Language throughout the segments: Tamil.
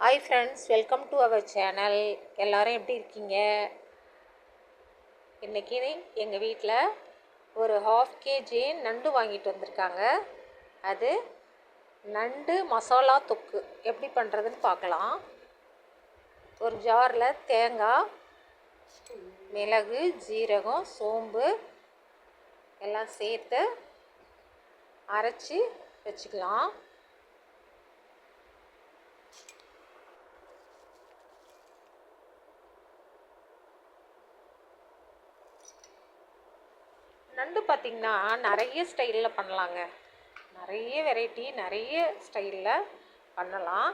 Hi friends welcome to our channel எல்லோரும் எப்படி இருக்கீங்க? இன்றைக்கி எங்கள் வீட்டில் ஒரு ஹாஃப் கேஜி நண்டு வாங்கிட்டு வந்திருக்காங்க. அது நண்டு மசாலா தொக்கு. எப்படி பண்ணுறதுன்னு பார்க்கலாம். ஒரு ஜாரில் தேங்காய் மிளகு ஜீரகம் சோம்பு எல்லாம் சேர்த்து அரைச்சி வச்சுக்கலாம். நண்டு பார்த்திங்கன்னா நிறைய ஸ்டைலில் பண்ணலாங்க. நிறைய வெரைட்டி நிறைய ஸ்டைலில் பண்ணலாம்.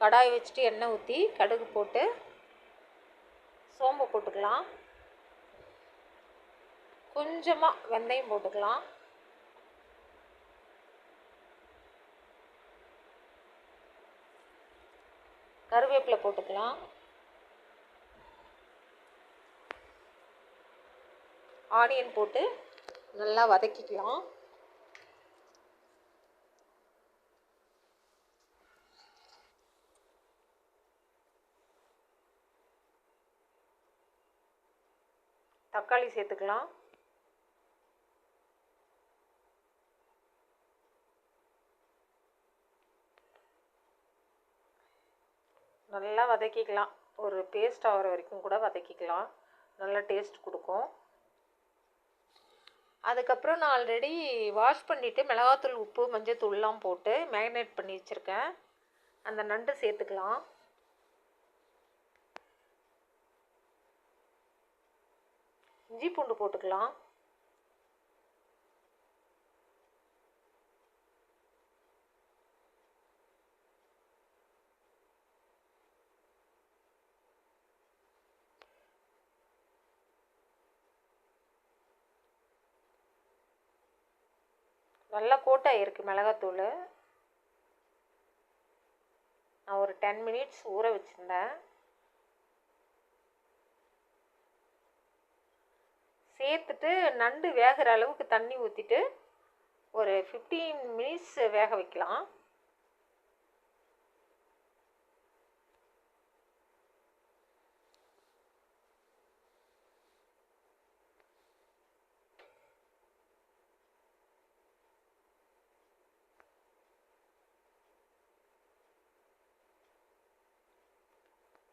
கடாய் வச்சுட்டு எண்ணெய் ஊற்றி கடுகு போட்டு சோம்பு போட்டுக்கலாம். கொஞ்சமாக வெந்தயம் போட்டுக்கலாம். கருவேப்பிலை போட்டுக்கலாம். ஆனியன் போட்டு நல்லா வதக்கிக்கலாம். தக்காளி சேர்த்துக்கலாம். நல்லா வதக்கிக்கலாம். ஒரு பேஸ்ட் ஆகிற வரைக்கும் கூட வதக்கிக்கலாம். நல்லா டேஸ்ட் கொடுக்கும். அதுக்கப்புறம் நான் ஆல்ரெடி வாஷ் பண்ணிவிட்டு மிளகாத்தூள் உப்பு மஞ்சத்தூள்லாம் போட்டு மேரினேட் பண்ணி வச்சுருக்கேன். அந்த நண்டு சேர்த்துக்கலாம். இஞ்சி பூண்டு போட்டுக்கலாம். நல்லா கோட்டாயிருக்கு மிளகாத்தூள். நான் ஒரு டென் மினிட்ஸ் ஊற வச்சுருந்தேன். சேர்த்துட்டு நண்டு வேகிற அளவுக்கு தண்ணி ஊற்றிட்டு ஒரு ஃபிஃப்டீன் மினிட்ஸ் வேக வைக்கலாம்.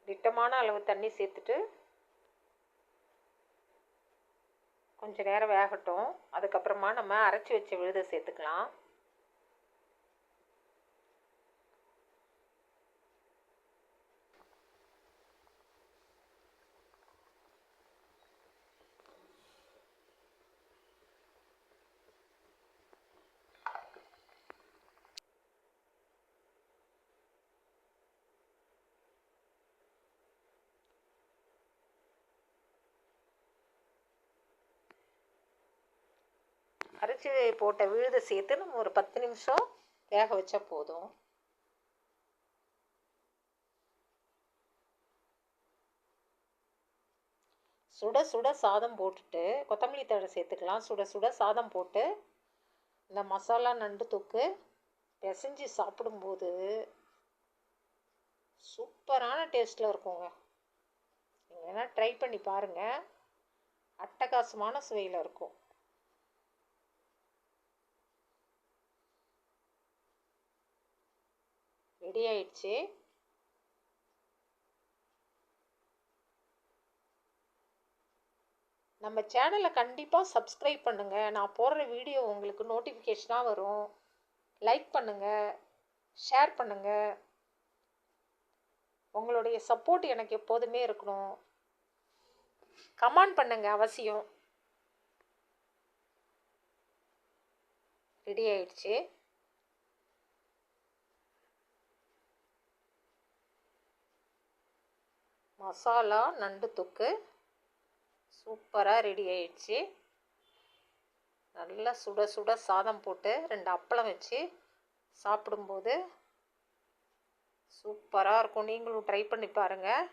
திட்டமான அளவு தண்ணி சேர்த்துட்டு கொஞ்சம் நேரம் வேகட்டும். அதுக்கப்புறமா நம்ம அரைச்சி வச்ச விழுதை சேர்த்துக்கலாம். அரைச்சி போட்ட விழுதை சேர்த்து நம்ம ஒரு பத்து நிமிஷம் வேக வச்சா போதும். சுட சுட சாதம் போட்டுட்டு கொத்தமல்லி தழை சேர்த்துக்கலாம். சுட சுட சாதம் போட்டு இந்த மசாலா நண்டு தொக்கு பிசைஞ்சு சாப்பிடும்போது சூப்பரான டேஸ்ட்டில் இருக்குங்க. நீங்கள் வேணால் ட்ரை பண்ணி பாருங்கள் அட்டகாசமான சுவையில் இருக்கும். ரெடி ஆயிடுச்சு. நம்ம சேனலை கண்டிப்பாக சப்ஸ்கிரைப் பண்ணுங்கள் நான் போடுற வீடியோ உங்களுக்கு நோட்டிஃபிகேஷனாக வரும். லைக் பண்ணுங்கள் ஷேர் பண்ணுங்கள் உங்களுடைய சப்போர்ட் எனக்கு எப்போதுமே இருக்கணும். கமெண்ட் பண்ணுங்கள் அவசியம். ரெடி ஆயிடுச்சு. மசாலா நண்டு தொக்கு. சூப்பராக ரெடி ஆயிடுச்சு. நல்லா சுட சுட சாதம் போட்டு ரெண்டு அப்பளம் வச்சு சாப்பிடும்போது சூப்பராக இருக்கும். நீங்களும் ட்ரை பண்ணி பாருங்கள்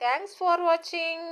தேங்க்ஸ் ஃபார் வாட்சிங்